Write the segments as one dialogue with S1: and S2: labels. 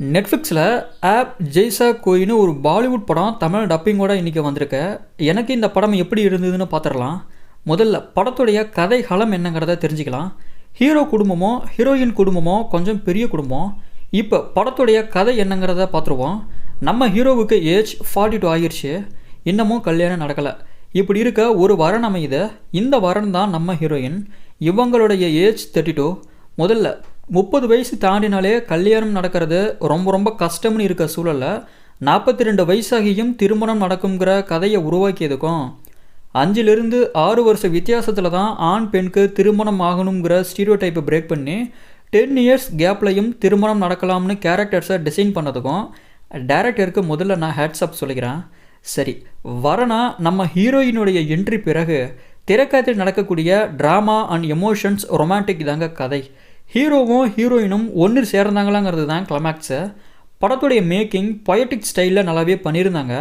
S1: நெட்ஃப்ளிக்ஸில் ஆப் ஜெய்சா கோயின்னு ஒரு பாலிவுட் படம் தமிழ் டப்பிங்கோட இன்றைக்கி வந்திருக்கு. எனக்கு இந்த படம் எப்படி இருந்ததுன்னு பார்த்துடலாம் முதல்ல படத்துடைய கதை களம் என்னங்கிறத தெரிஞ்சுக்கலாம். ஹீரோ குடும்பமோ ஹீரோயின் குடும்பமோ கொஞ்சம் பெரிய குடும்பம். இப்போ படத்துடைய கதை என்னங்கிறத பார்த்துருவோம் நம்ம ஹீரோவுக்கு ஏஜ் ஃபார்ட்டி டூ ஆகிருச்சு இன்னமும் கல்யாணம் நடக்கலை. இப்படி இருக்க ஒரு வரன் அமையுது. இந்த வரன் தான் நம்ம ஹீரோயின் இவங்களுடைய ஏஜ் தேர்ட்டி டூ முதல்ல முப்பது வயசு தாண்டினாலே கல்யாணம் நடக்கிறது ரொம்ப ரொம்ப கஷ்டம்னு இருக்க சூழலில் நாற்பத்தி ரெண்டு வயசாகியும் திருமணம் நடக்குங்கிற கதையை உருவாக்கியதுக்கும் அஞ்சிலிருந்து ஆறு வருஷ வித்தியாசத்தில் தான் ஆண் பெண்ணுக்கு திருமணம் ஆகணுங்கிற ஸ்டீரியோ டைப்பை பிரேக் பண்ணி டென் இயர்ஸ் கேப்லையும் திருமணம் நடக்கலாம்னு கேரக்டர்ஸை டிசைன் பண்ணதுக்கும் டேரக்டருக்கு முதல்ல நான் ஹேட்ஸ்அப் சொல்லிக்கிறேன். சரி வரனா நம்ம ஹீரோயினுடைய என்ட்ரி பிறகு திரைக்கதையில் நடக்கக்கூடிய ட்ராமா அண்ட் எமோஷன்ஸ் ரொமான்டிக் தாங்க கதை. ஹீரோவும் ஹீரோயினும் ஒன்று சேர்ந்தாங்களாங்கிறது தான் கிளமேக்ஸு படத்துடைய மேக்கிங் பொயட்டிக் ஸ்டைலில் நல்லாவே பண்ணியிருந்தாங்க.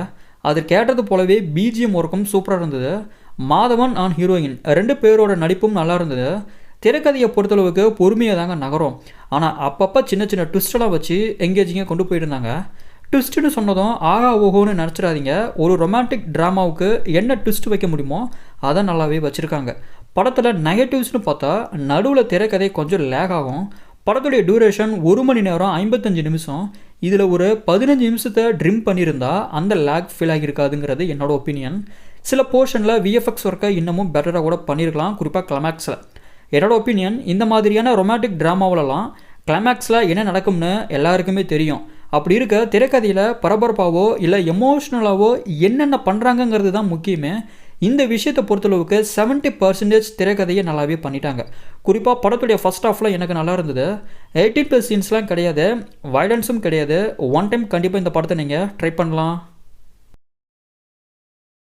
S1: அது கேட்டது போலவே பிஜிஎம் ஒர்க்கும் சூப்பராக இருந்தது. மாதவன் ஆன் ஹீரோயின் ரெண்டு பேரோட நடிப்பும் நல்லா இருந்தது. திரைக்கதையை பொறுத்தளவுக்கு பொறுமையாக தாங்க நகரும். ஆனால் அப்பப்போ சின்ன சின்ன ட்விஸ்டெல்லாம் வச்சு எங்கேஜிங்காக கொண்டு போயிருந்தாங்க. ட்விஸ்ட்டுன்னு சொன்னதும் ஆகா ஓஹோன்னு நினச்சிடாதீங்க. ஒரு ரொமான்டிக் ட்ராமாவுக்கு என்ன ட்விஸ்ட் வைக்க முடியுமோ அதை நல்லாவே வச்சுருக்காங்க. படத்தில் நெகட்டிவ்ஸ்னு பார்த்தா நடுவில் திரைக்கதை கொஞ்சம் லேக் ஆகும். படத்துடைய டியூரேஷன் ஒரு மணி நேரம் ஐம்பத்தஞ்சு நிமிஷம். இதில் ஒரு பதினஞ்சு நிமிஷத்தை ட்ரிம் பண்ணியிருந்தா அந்த லேக் ஃபீல் ஆகியிருக்காதுங்கிறது என்னோட ஒப்பீனியன் சில போர்ஷனில் விஎஃப்எக்ஸ் ஒர்க்கை இன்னமும் பெட்டராக கூட பண்ணியிருக்கலாம் குறிப்பாக கிளமேக்ஸில் என்னோட ஒப்பீனியன் இந்த மாதிரியான ரொமான்டிக் ட்ராமாவிலலாம் கிளைமேக்ஸில் என்ன நடக்கும்னு எல்லாருக்குமே தெரியும். அப்படி இருக்க திரைக்கதையில் பரபரப்பாவோ இல்லை எமோஷ்னலாவோ என்னென்ன பண்ணுறாங்கங்கிறது தான் முக்கியமே. இந்த விஷயத்தை பொறுத்தளவுக்கு செவன்ட்டி பர்சன்டேஜ் திரைக்கதையை நல்லாவே பண்ணிட்டாங்க. குறிப்பாக படத்துடைய ஃபஸ்ட் ஆஃப்லாம் எனக்கு நல்லா இருந்தது. எயிட்டீன் ப்ளஸ் சீன்ஸ்லாம் கிடையாது. வைலன்ஸும் கிடையாது. ஒன் டைம் கண்டிப்பாக இந்த படத்தை நீங்கள் ட்ரை பண்ணலாம்.